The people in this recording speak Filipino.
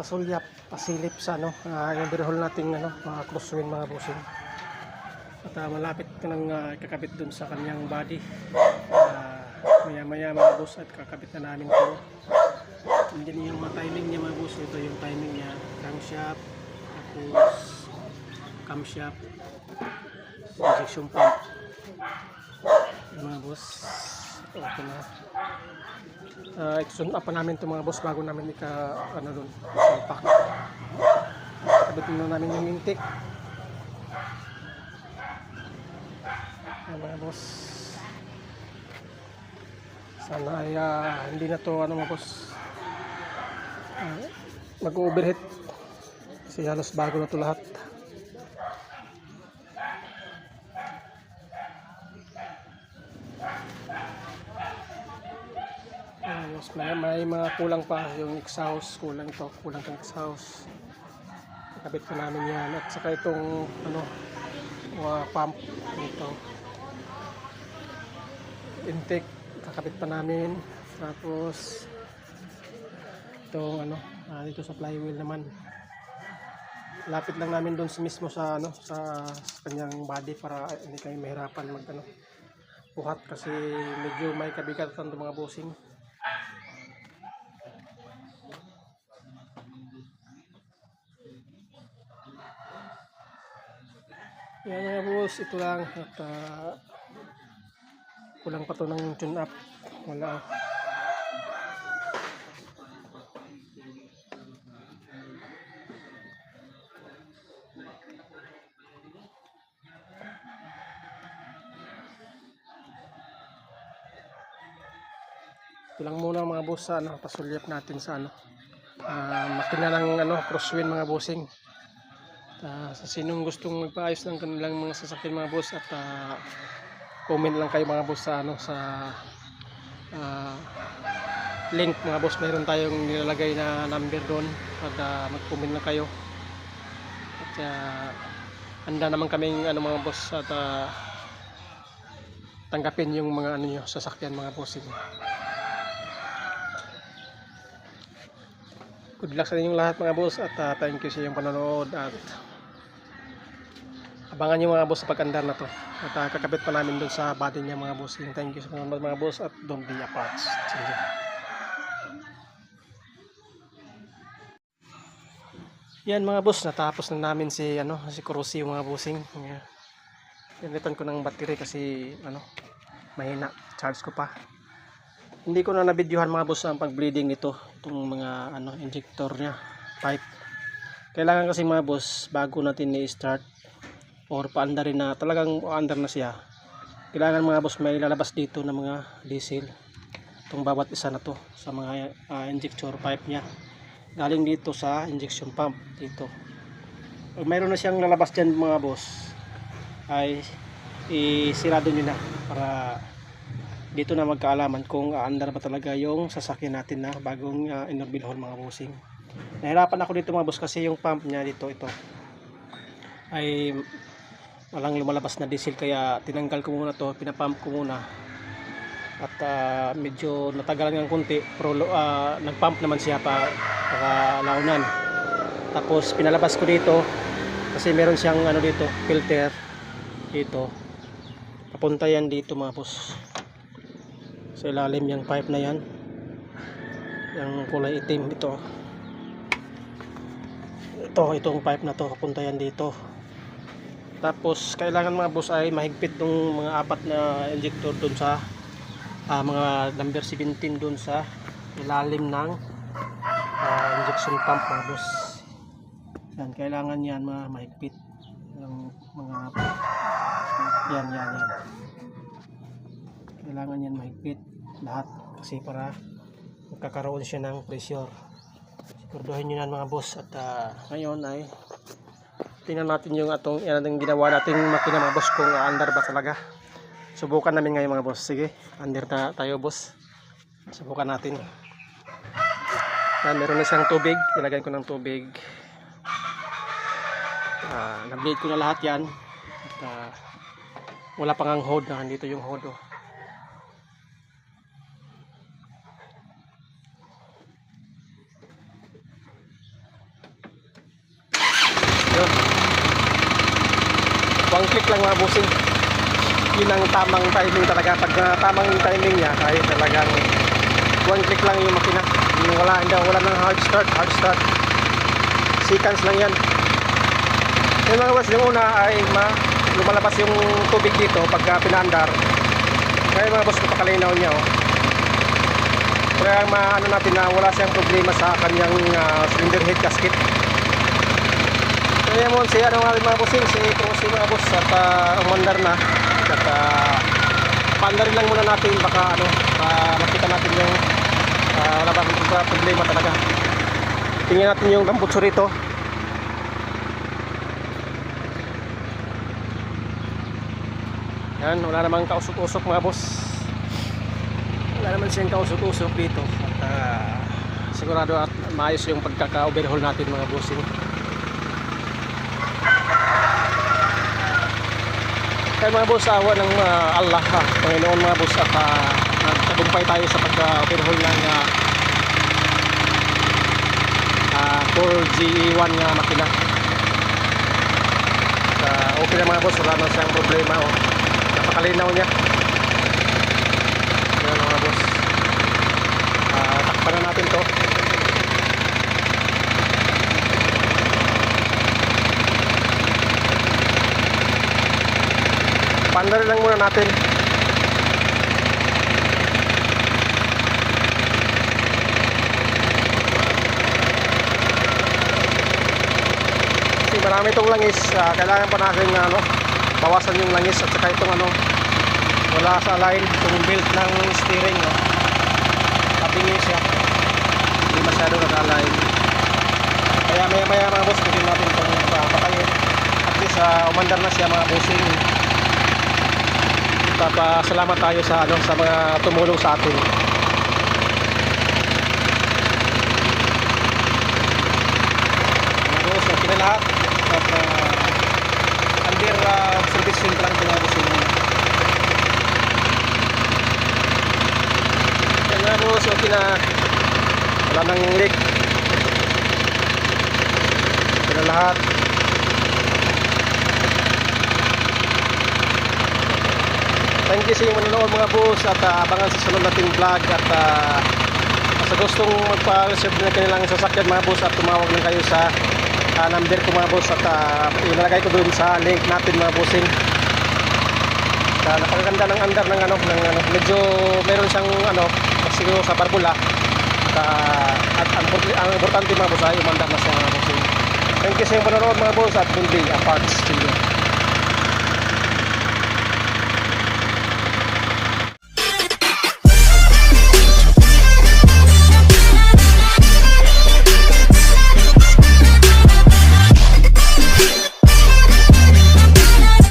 pasulyap, pasilip sa ano, uh, yung birhol nating ano, mga crosswind mga busing. At ah, malapit ka nang ah, kakabit dun sa kanyang body. Ah, maya maya mga boss at kakabit na namin to. Hindi yung timing niya mga boss. Ito yung timing niya. Crankshaft, tapos camshaft, injection pump. Yung mga boss. Okay na. Uh, Exxon up pa namin ito mga boss bago namin ika ano dun salpak. Kabit na namin yung intake. Ayan, mga boss. Sana ay ah, hindi na to ano mga boss. Ah, mag-overheat. Kasi halos bago na to lahat. Boss, may, mga kulang pa. Yung exhaust, kulang to, kulang tong exhaust. Nakabit pa namin yan. At saka itong ano, mga pump dito. Intake kakabit pa namin. Tapos itong ano ah, dito sa flywheel naman. Lapit lang namin doon mismo sa ano sa, sa kanyang body para hindi kayo mahirapan mag ano buhat. Kasi medyo may kabigatan itong mga bossing yan mga boss ito lang. At ah, kulang pa to ng tune up. Wala. Ito lang muna mga boss ano, pasulyap natin sa ano ah, makina ng ano, crosswind mga bossing Ah, sa sinong gustong magpaayos ng kanilang mga sasakyan mga boss at ah, comment lang kayo mga boss sa ano sa ah, link mga boss. Meron tayong nilalagay na number doon at ah, mag-comment lang kayo. At ah, handa naman kaming ano mga boss at ah, tanggapin yung mga ano nyo sasakyan mga bossing good luck sa inyong lahat mga boss at ah, thank you sa iyong panonood at abangan nyo mga boss sa pag-andar na to. At ah, kakabit pa namin doon sa body niya mga boss. Thank you sa mga, mga boss at don't be apart sige. Yan mga boss natapos na namin si ano si Kurosi mga bossing. Yeah. Gamitan ko ng battery kasi ano mahina. Charge ko pa. Hindi ko na nabidyohan mga boss ang pag-bleeding nito itong mga ano injector niya pipe. Kailangan kasi mga boss bago natin i-start or paanda rin na talagang under na siya. Kailangan mga boss may lalabas dito ng mga diesel itong bawat isa na to sa mga ah, injector pipe niya. Galing dito sa injection pump dito. Pag mayroon na siyang lalabas dyan mga boss ay isirado nyo na para dito na magkaalaman kung aandar ba talaga yung sasakyan natin na bagong uh, inorbilhon mga bossing. Nahirapan ako dito mga boss kasi yung pump niya dito ito ay walang lumalabas na diesel kaya tinanggal ko muna to pinapump ko muna. At ah, medyo natagalan ng konti pero uh, nagpump naman siya pa para launan. Tapos pinalabas ko dito kasi meron siyang ano dito filter dito. Papunta yan dito mga boss. Sa ilalim yung pipe na yan. Yung kulay itim ito. Ito itong pipe na to papunta yan dito tapos kailangan mga boss ay mahigpit ng mga apat na injector dun sa ah, mga number 17 dun sa ilalim ng ah, injection pump mga boss. Yan kailangan yan mga mahigpit yung mga yan yan yan. Kailangan yan mahigpit lahat kasi para magkakaroon siya ng pressure. Siguraduhin nyo yan mga boss. At ah, ngayon ay tingnan natin yung atong yan ang ginawa natin. Makina mga boss kung under ba talaga. Subukan namin ngayon mga boss. Sige under na tayo boss. Subukan natin. Yan meron na siyang tubig. Ilagay ko ng tubig. Ah, nableed ko na lahat yan. At ah, wala pang ang hold na dito yung hold oh. one click lang mga bossing. Yun ang tamang timing talaga. Pag ah, tamang timing niya ay talagang one click lang yung makina. Yung wala hindi wala nang hard start hard start. Seconds lang yan. Yung mga boss yung una ay ma, lumalabas yung tubig dito pagka pinaandar. Kaya mga boss napakalinaw niya oh. kaya maano natin na wala siyang problema sa kanyang ah, cylinder head gasket kaya mo si ano nga mga bossing si Crossy mga boss at uh, umandar na. At uh, paandarin lang muna natin baka ano uh, makita natin yung uh, wala ba wala problema talaga. Tingnan natin yung lambutso rito. Yan wala namang kausok-usok mga boss. Wala naman siyang kausok-usok dito. At uh, sigurado at maayos yung pagkaka-overhaul natin mga bossing Kaya mga boss, awa ng ah, Allah ha, Panginoon mga boss at uh, nagtagumpay tayo sa pagka-overhaul ng uh, uh, 4GE1 nga makina. Uh, okay na mga boss, wala na siyang problema. Oh. Napakalinaw niya. Yan mga boss. Uh, takpan na natin to. Pandar lang muna natin. Kasi marami itong langis. ah, kailangan pa natin ano, bawasan yung langis at saka itong ano, wala sa line itong belt ng steering. No? Tabingi siya. Hindi masyado nag-align. Kaya maya maya mga boss, pwede natin itong uh, patayin. At least uh, umandar na siya mga bossing papasalamat tayo sa ano sa mga tumulong sa atin. Mga boss, okay na lahat. At uh, under uh, servicing pa lang boss yung mga boss, okay na. Wala nang leak. Okay na lahat. Thank you sa inyong manonood mga boss at uh, abangan sa sunod nating vlog at uh, sa gustong magpa-reserve na kanilang sasakyan mga boss at tumawag lang kayo sa uh, number ko mga boss at uh, ilalagay ko doon sa link natin mga bossing. Uh, napakaganda ng andar ng ano, ng, ano medyo meron siyang ano siguro sa barbula. At, uh, at ang, ang importante mga boss ay umandar na siya mga bossing. Thank you sa inyong manonood mga boss at kundi a parts to you